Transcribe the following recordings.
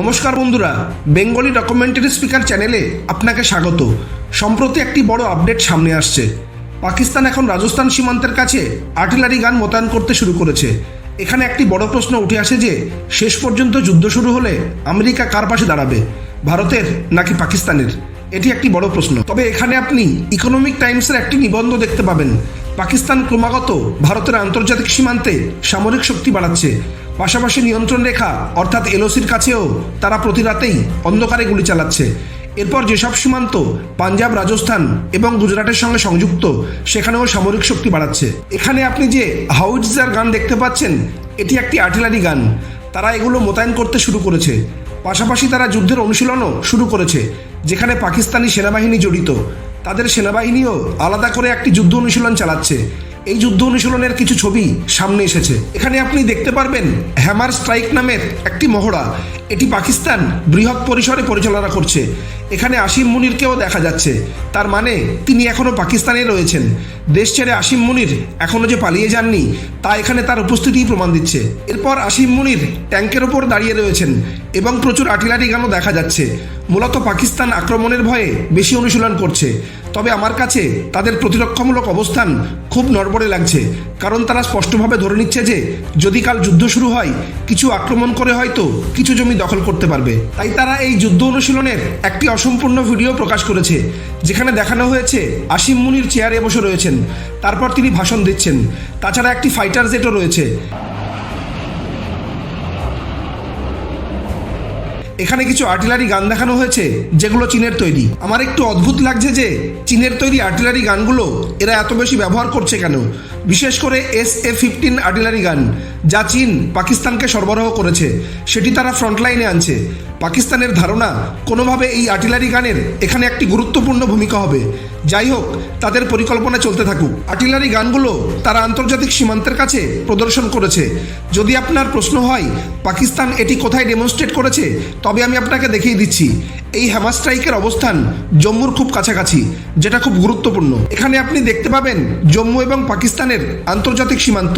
নমস্কার বন্ধুরা, Bengali documentary speaker চ্যানেলে আপনাকে স্বাগত। সম্প্রতি একটি বড় আপডেট সামনে আসছে। পাকিস্তান এখন রাজস্থান সীমান্তের কাছে আর্টিলারি গান মোতায়েন করতে শুরু করেছে। এখানে একটি বড় প্রশ্ন উঠে আসে যে, শেষ পর্যন্ত যুদ্ধ শুরু হলে আমেরিকা কার পাশে দাঁড়াবে? ভারতের নাকি পাকিস্তানের? এটি একটি বড় প্রশ্ন। তবে এখানে আপনি ইকোনমিক টাইমসের একটি নিবন্ধ দেখতে পাবেন। পাকিস্তান ক্রমাগত ভারতের আন্তর্জাতিক সীমান্তে সামরিক শক্তি বাড়াচ্ছে। পাশাপাশি নিয়ন্ত্রণ রেখা, অর্থাৎ এলওসির কাছেও তারা প্রতি রাতেই অন্ধকারে গুলি চালাচ্ছে। এরপর যেসব সীমান্ত, পাঞ্জাব, রাজস্থান এবং গুজরাটের সঙ্গে সংযুক্ত, সেখানেও সামরিক শক্তি বাড়াচ্ছে। এখানে আপনি যে হাউইটজার গান দেখতে পাচ্ছেন, এটি একটি আর্টিলারি গান। তারা এগুলো মোতায়েন করতে শুরু করেছে। পাশাপাশি তারা যুদ্ধের অনুশীলনও শুরু করেছে, যেখানে পাকিস্তানি সেনাবাহিনী জড়িত। তাদের সেনাবাহিনীও আলাদা করে একটি যুদ্ধ অনুশীলন চালাচ্ছে। এই যুদ্ধ অনুশীলনের কিছু ছবি সামনে এসেছে। এখানে আপনি দেখতে পারবেন হ্যামার স্ট্রাইক নামের একটি মহড়া। এটি পাকিস্তান বৃহৎ পরিসরে পরিচালনা করছে। এখানে আসিম মুনিরকেও দেখা যাচ্ছে। তার মানে তিনি এখনও পাকিস্তানে রয়েছেন। দেশ ছেড়ে আসিম মুনির এখনও যে পালিয়ে যাননি, তা এখানে তার উপস্থিতিই প্রমাণ দিচ্ছে। এরপর আসিম মুনির ট্যাঙ্কের ওপর দাঁড়িয়ে রয়েছেন এবং প্রচুর আর্টিলারি গানও দেখা যাচ্ছে। মূলত পাকিস্তান আক্রমণের ভয়ে বেশি অনুশীলন করছে। তবে আমার কাছে তাদের প্রতিরক্ষামূলক অবস্থান খুব নড়বড়ে লাগছে, কারণ তারা স্পষ্টভাবে ধরে নিচ্ছে যে, যদি কাল যুদ্ধ শুরু হয়, কিছু আক্রমণ করে হয়তো কিছু জমি দখল করতে পারবে। তাই তারা এই যুদ্ধ অনুশীলনের একটি অসম্পূর্ণ ভিডিও প্রকাশ করেছে, যেখানে দেখানো হয়েছে আসিম মুনির চেয়ারে বসে রয়েছেন, তারপর তিনি ভাষণ দিচ্ছেন। তাছাড়া একটি ফাইটার জেটও রয়েছে। এখানে কিছু আর্টিলারি গান দেখানো হয়েছে, যেগুলো চীনের তৈরি। আমার একটু অদ্ভুত লাগছে যে, চীনের তৈরি আর্টিলারি গানগুলো এরা এত বেশি ব্যবহার করছে কেন? বিশেষ করে এস এ ফিফটিন আর্টিলারি গান, যা চীন পাকিস্তানকে সরবরাহ করেছে, সেটি তারা ফ্রন্টলাইনে আনছে। পাকিস্তানের ধারণা, কোনোভাবে এই আর্টিলারি গানের এখানে একটি গুরুত্বপূর্ণ ভূমিকা হবে। যাই হোক, তাদের পরিকল্পনা চলতে থাকুক। আর্টিলারি গানগুলো তারা আন্তর্জাতিক সীমান্তের কাছে প্রদর্শন করেছে। যদি আপনার প্রশ্ন হয়, পাকিস্তান এটি কোথায় ডেমনস্ট্রেট করেছে, তবে আমি আপনাকে দেখিয়ে দিচ্ছি। এই হ্যামার স্ট্রাইকের অবস্থান জম্মুর খুব কাছাকাছি, যেটা খুব গুরুত্বপূর্ণ। এখানে আপনি দেখতে পাবেন জম্মু এবং পাকিস্তানের আন্তর্জাতিক সীমান্ত।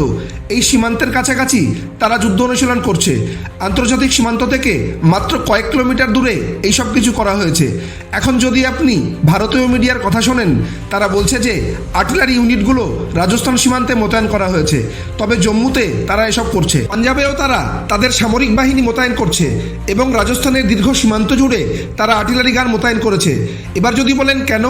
এই সীমান্তের কাছাকাছি তারা যুদ্ধ অনুশীলন করছে। আন্তর্জাতিক সীমান্ত থেকে মাত্র কয়েক কিলোমিটার দূরে এইসব কিছু করা হয়েছে। এখন যদি আপনি ভারতীয় মিডিয়ার কথা শোনেন, তারা বলছে যে আর্টিলারি ইউনিটগুলো রাজস্থান সীমান্তে মোতায়েন করা হয়েছে, তবে জম্মুতে তারা এসব করছে। পাঞ্জাবেও তারা তাদের সামরিক বাহিনী মোতায়েন করছে এবং রাজস্থানের দীর্ঘ সীমান্ত জুড়ে তারা আর্টিলারি গান মোতায়েন করেছে। এবার যদি বলেন কেন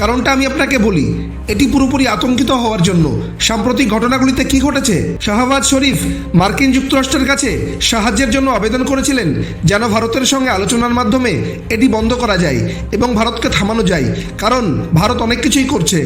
কারণটা আমি আপনাকে বলি, এটি পুরোপুরি আতঙ্কিত হওয়ার জন্য। সাম্প্রতিক ঘটনাগুলিতে কি ঘটেছে? শাহবাজ শরীফ মার্কিন যুক্তরাষ্ট্রের কাছে সাহায্যের জন্য আবেদন করেছিলেন যেন ভারতের সঙ্গে আলোচনার মাধ্যমে এটি বন্ধ করা যায় এবং ভারতকে থামানো যায়, কারণ ভারত অনেক কিছুই করছে।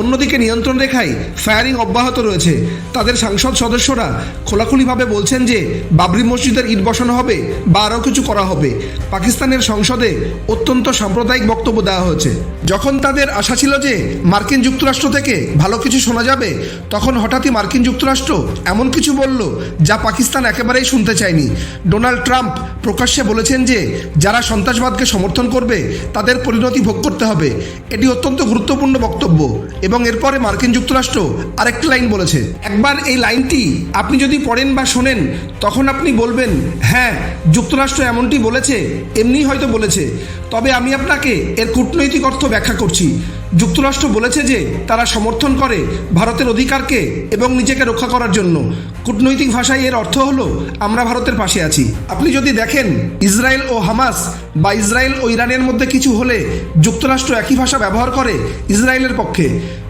অন্যদিকে নিয়ন্ত্রণ রেখায় ফায়ারিং অব্যাহত রয়েছে। তাদের সাংসদ সদস্যরা খোলাখুলিভাবে বলছেন যে, বাবরি মসজিদের ইট বসানো হবে বা আরও কিছু করা হবে। পাকিস্তানের সংসদে অত্যন্ত সাম্প্রদায়িক বক্তব্য দেওয়া হয়েছে। যখন তাদের আশা ছিল যে মার্কিন যুক্তরাষ্ট্র থেকে ভালো কিছু শোনা যাবে, তখন হঠাৎই মার্কিন যুক্তরাষ্ট্র এমন কিছু বলল যা পাকিস্তান একেবারেই শুনতে চায়নি। ডোনাল্ড ট্রাম্প প্রকাশ্যে বলেছেন যে, যারা সন্ত্রাসবাদকে সমর্থন করবে, তাদের পরিণতি ভোগ করতে হবে। এটি অত্যন্ত গুরুত্বপূর্ণ বক্তব্য এবং এরপরে মার্কিন যুক্তরাষ্ট্র আরেকটি লাইন বলেছে। একবার এই লাইনটি আপনি যদি পড়েন বা শোনেন, তখন আপনি বলবেন হ্যাঁ যুক্তরাষ্ট্র এমনটি বলেছে। এমনিই হয়তো বলেছে। তবে আমি আপনাকে এর কূটনৈতিক অর্থ ব্যাখ্যা করছি। যুক্তরাষ্ট্র বলেছে যে তারা সমর্থন করে ভারতের অধিকারকে এবং নিজেকে রক্ষা করার জন্য। কূটনৈতিক ভাষায় এর অর্থ হলো, আমরা ভারতের পাশে আছি। আপনি যদি দেখেন, ইসরায়েল ও হামাস বা ইসরায়েল ও ইরানের মধ্যে কিছু হলে যুক্তরাষ্ট্র একই ভাষা ব্যবহার করে ইসরায়েলের পক্ষে।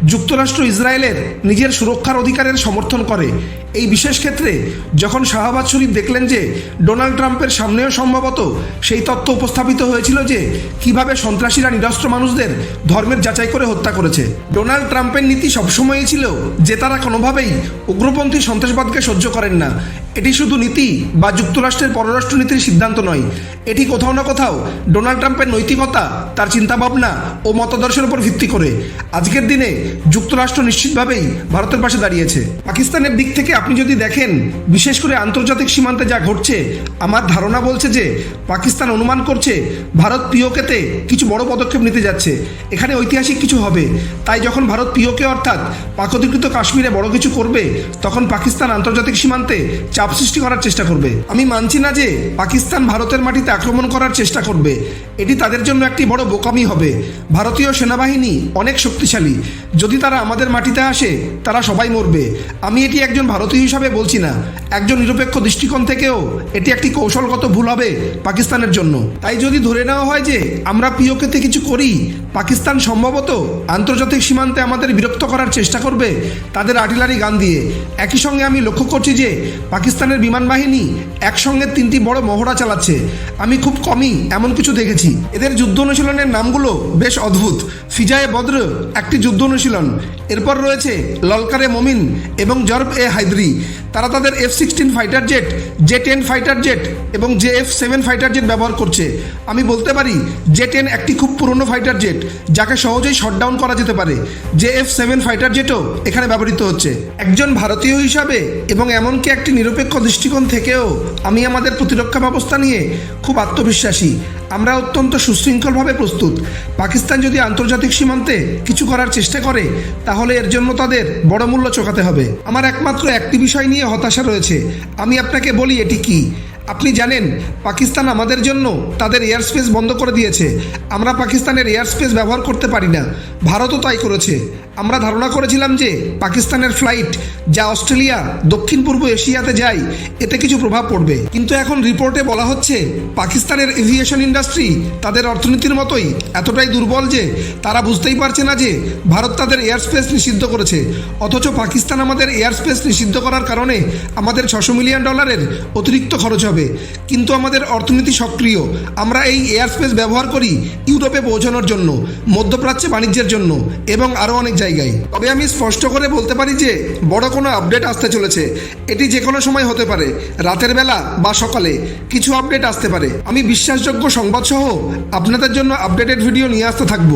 যুক্তরাষ্ট্র ইসরায়েলের নিজের সুরক্ষার অধিকারের সমর্থন করে। এই বিশেষ ক্ষেত্রে যখন শাহবাজ শরীফ দেখলেন যে ডোনাল্ড ট্রাম্পের সামনেও সম্ভবত সেই তথ্য উপস্থাপিত হয়েছিল যে, কীভাবে সন্ত্রাসীরা নিরস্ত্র মানুষদের ধর্মের যাচাই করে হত্যা করেছে। ডোনাল্ড ট্রাম্পের নীতি সবসময়ই ছিল যে তারা কোনোভাবেই উগ্রপন্থী সন্ত্রাসবাদকে সহ্য করেন না। এটি শুধু নীতি, বা যুক্তরাষ্ট্রের পররাষ্ট্রনীতির সিদ্ধান্ত নয়। এটি কোথাও না কোথাও ডোনাল্ড ট্রাম্পের নৈতিকতা, তার চিন্তাভাবনা ও মতাদর্শের উপর ভিত্তি করে। আজকের দিনে যুক্তরাষ্ট্র নিশ্চিতভাবেই ভারতের পাশে দাঁড়িয়েছে। পাকিস্তানের দিক থেকে আপনি যদি দেখেন, বিশেষ করে আন্তর্জাতিক সীমান্তে যা ঘটছে, আমার ধারণা বলছে যে পাকিস্তান অনুমান করছে ভারত পিওকেতে কিছু বড় পদক্ষেপ নিতে যাচ্ছে। এখানে ঐতিহাসিক কিছু হবে। তাই যখন ভারত পিওকে অর্থাৎ পাক অধিকৃত কাশ্মীরে বড় কিছু করবে, তখন পাকিস্তান আন্তর্জাতিক সীমান্তে চাপ চাপ সৃষ্টি করার চেষ্টা করবে। আমি মানছি না যে পাকিস্তান ভারতের মাটিতে আক্রমণ করার চেষ্টা করবে। এটি তাদের জন্য একটি বড় বোকামি হবে। ভারতীয় সেনাবাহিনী অনেক শক্তিশালী। যদি তারা আমাদের মাটিতে আসে, তারা সবাই মরবে। আমি এটি একজন ভারতীয় হিসাবে বলছি না। একজন নিরপেক্ষ দৃষ্টিকোণ থেকেও এটি একটি কৌশলগত ভুল হবে পাকিস্তানের জন্য। তাই যদি ধরে নেওয়া হয় যে আমরা পিওকেতে কিছু করি, পাকিস্তান সম্ভবত আন্তর্জাতিক সীমান্তে আমাদের বিরক্ত করার চেষ্টা করবে তাদের আর্টিলারি গান দিয়ে। একই সঙ্গে আমি লক্ষ্য করছি যে পাকিস্তানের বিমান বাহিনী একসঙ্গে তিনটি বড় মহড়া চালাচ্ছে। আমি খুব কমই এমন কিছু দেখেছি। এদের যুদ্ধ অনুশীলনের নামগুলো বেশ অদ্ভুত। ফিজায়ে বদ্র একটি যুদ্ধ অনুশীলন। এরপর রয়েছে ললকারে মমিন এবং জর্ব এ হায়দ্রি তারা তাদের F sixteen fighter jet J ten fighter jet এবং J F seven fighter jet ব্যবহার করছে। আমি বলতে পারি জে টেন একটি খুব পুরনো ফাইটার জেট যাকে সহজেই শটডাউন করা যেতে পারে। জে এফ সেভেন ফাইটার জেটও এখানে ব্যবহৃত হচ্ছে। একজন ভারতীয় হিসাবে এবং এমনকি একটি নিরপেক্ষ দৃষ্টিকোণ থেকেও আমি আমাদের প্রতিরক্ষা ব্যবস্থা নিয়ে খুব আত্মবিশ্বাসী। আমরা অত্যন্ত সুশৃঙ্খলভাবে প্রস্তুত। পাকিস্তান যদি আন্তর্জাতিক সীমান্তে কিছু করার চেষ্টা করে, তাহলে এর জন্য তাদের বড় মূল্য চোকাতে হবে। আমার একমাত্র একটি বিষয় নিয়ে হতাশা রয়েছে। আমি আপনাকে বলি এটি কি? আপনি জানেন, পাকিস্তান আমাদের জন্য তাদের এয়ার স্পেস বন্ধ করে দিয়েছে। আমরা পাকিস্তানের এয়ার স্পেস ব্যবহার করতে পারি না। ভারতও তাই করেছে। আমরা ধারণা করেছিলাম যে পাকিস্তানের ফ্লাইট যা অস্ট্রেলিয়া, দক্ষিণ পূর্ব এশিয়াতে যায়, এতে কিছু প্রভাব পড়বে। কিন্তু এখন রিপোর্টে বলা হচ্ছে, পাকিস্তানের এভিয়েশন ইন্ডাস্ট্রি তাদের অর্থনীতির মতোই এতটাই দুর্বল যে তারা বুঝতেই পারছে না যে ভারত তাদের এয়ার স্পেস নিষিদ্ধ করেছে। অথচ পাকিস্তান আমাদের এয়ার স্পেস নিষিদ্ধ করার কারণে আমাদের ছশো মিলিয়ন ডলারের অতিরিক্ত খরচ হবে। কিন্তু আমাদের অর্থনীতি সক্রিয়। আমরা এই এয়ার স্পেস ব্যবহার করি ইউরোপে পৌঁছানোর জন্য, মধ্যপ্রাচ্যে বাণিজ্যের জন্য এবং আরও অনেক জায়গায়। তবে আমি স্পষ্ট করে বলতে পারি যে, বড় কোনো আপডেট আসতে চলেছে। এটি যে কোনো সময় হতে পারে, রাতের বেলা বা সকালে কিছু আপডেট আসতে পারে। আমি বিশ্বাসযোগ্য সংবাদ সহ আপনাদের জন্য আপডেটেড ভিডিও নিয়ে আসতে থাকব।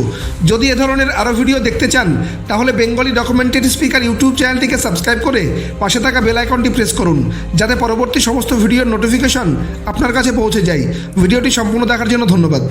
যদি এ ধরনের আরও ভিডিও দেখতে চান, তাহলে বেঙ্গলি ডকুমেন্টারি স্পিকার ইউটিউব চ্যানেলটিকে সাবস্ক্রাইব করে পাশে থাকা বেল আইকনটি প্রেস করুন, যাতে পরবর্তী সমস্ত ভিডিওর নোটিফিকেশন আপনার কাছে পৌঁছে যায়। ভিডিওটি সম্পূর্ণ দেখার জন্য ধন্যবাদ।